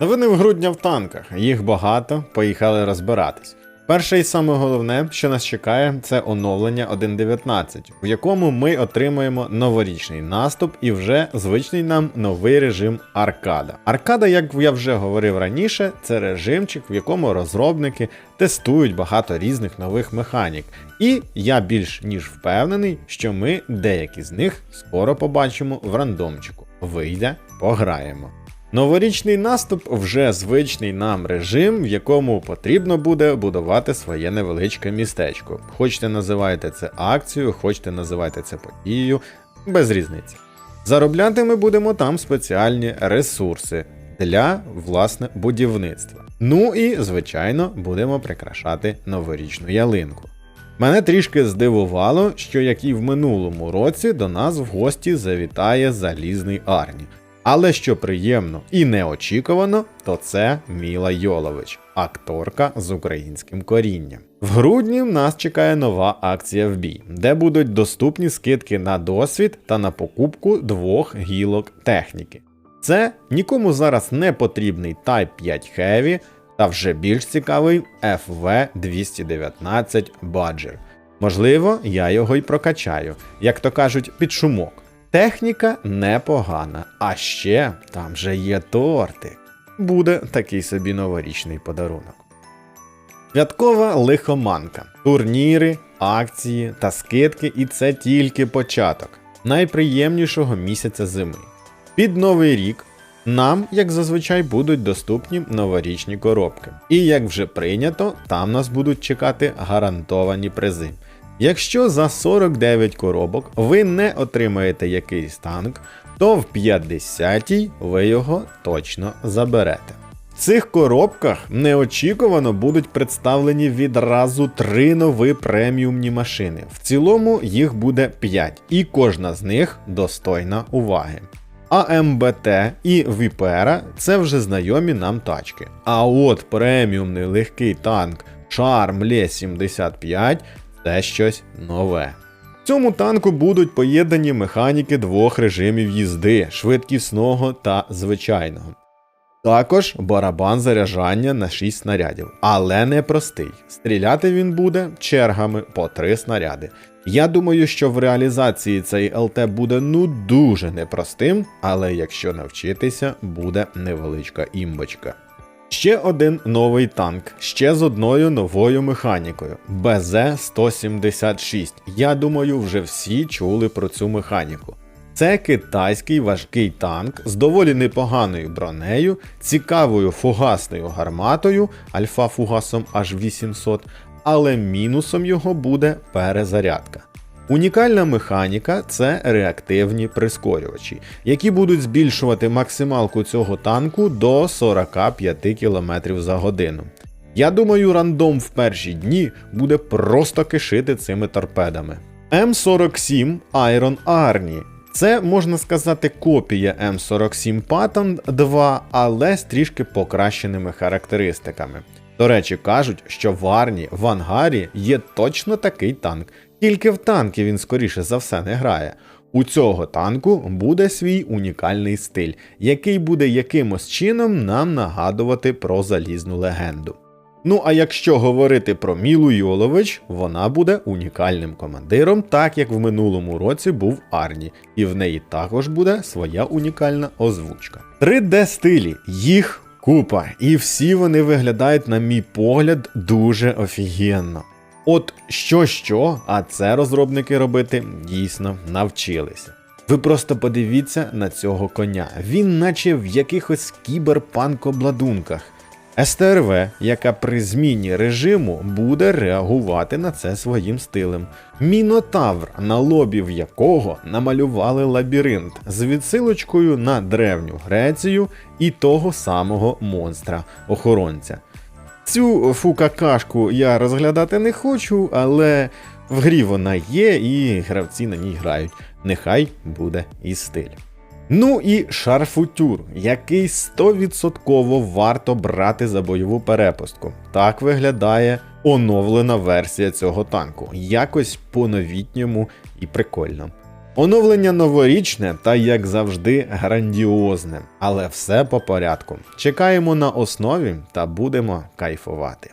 Новини в грудня в танках. Їх багато, поїхали розбиратись. Перше і саме головне, що нас чекає, це оновлення 1.19, в якому ми отримаємо новорічний наступ і вже звичний нам новий режим аркада. Аркада, як я вже говорив раніше, це режимчик, в якому розробники тестують багато різних нових механік. І я більш ніж впевнений, що ми деякі з них скоро побачимо в рандомчику. Вийде, пограємо. Новорічний наступ вже звичний нам режим, в якому потрібно буде будувати своє невеличке містечко. Хочете називайте це акцією, хочете називайте це подією, без різниці. Заробляти ми будемо там спеціальні ресурси для власне будівництва. Ну і, звичайно, будемо прикрашати новорічну ялинку. Мене трішки здивувало, що як і в минулому році до нас в гості завітає залізний Арні. Але що приємно і неочікувано, то це Міла Йолович, акторка з українським корінням. В грудні нас чекає нова акція в бій, де будуть доступні скидки на досвід та на покупку двох гілок техніки. Це нікому зараз не потрібний Type 5 Heavy та вже більш цікавий FV219 Badger. Можливо, я його й прокачаю, як то кажуть, під шумок. Техніка непогана, а ще там же є тортик. Буде такий собі новорічний подарунок. Святкова лихоманка, турніри, акції та скидки, і це тільки початок найприємнішого місяця зими. Під новий рік нам, як зазвичай, будуть доступні новорічні коробки. І як вже прийнято, там нас будуть чекати гарантовані призи. Якщо за 49 коробок ви не отримаєте якийсь танк, то в 50-й ви його точно заберете. В цих коробках неочікувано будуть представлені відразу три нові преміумні машини. В цілому їх буде 5, і кожна з них достойна уваги. АМБТ і Віпера це вже знайомі нам тачки. А от преміумний легкий танк Charm Le 75 це щось нове. В цьому танку будуть поєднані механіки двох режимів їзди швидкісного та звичайного. Також барабан заряджання на 6 снарядів, але не простий. Стріляти він буде чергами по 3 снаряди. Я думаю, що в реалізації цей ЛТ буде ну дуже непростим, але якщо навчитися, буде невеличка імбочка. Ще один новий танк, ще з одною новою механікою БЗ-176. Я думаю, вже всі чули про цю механіку. Це китайський важкий танк з доволі непоганою бронею, цікавою фугасною гарматою, альфа-фугасом аж 800, але мінусом його буде перезарядка. Унікальна механіка це реактивні прискорювачі, які будуть збільшувати максималку цього танку до 45 км за годину. Я думаю, рандом в перші дні буде просто кишити цими торпедами. М47 Iron Arnie. Це можна сказати копія М47 Pattern 2, але з трішки покращеними характеристиками. До речі, кажуть, що в Арні в ангарі є точно такий танк, тільки в танки він скоріше за все не грає. У цього танку буде свій унікальний стиль, який буде якимось чином нам нагадувати про залізну легенду. Ну а якщо говорити про Мілу Йолович, вона буде унікальним командиром, так як в минулому році був Арні, і в неї також буде своя унікальна озвучка. 3D стилі, їх купа, і всі вони виглядають, на мій погляд, дуже офігенно. От що що, а це розробники робити дійсно навчилися. Ви просто подивіться на цього коня. Він наче в якихось кіберпанк-обладунках. СТРВ, яка при зміні режиму буде реагувати на це своїм стилем. Мінотавр, на лобі в якого намалювали лабіринт з відсилочкою на древню Грецію і того самого монстра охоронця. Цю фукакашку я розглядати не хочу, але в грі вона є, і гравці на ній грають. Нехай буде і стиль. Ну і шарфутюр, який 100% варто брати за бойову перепустку. Так виглядає оновлена версія цього танку. Якось по-новітньому і прикольно. Оновлення новорічне та, як завжди, грандіозне, але все по порядку. Чекаємо на основі та будемо кайфувати.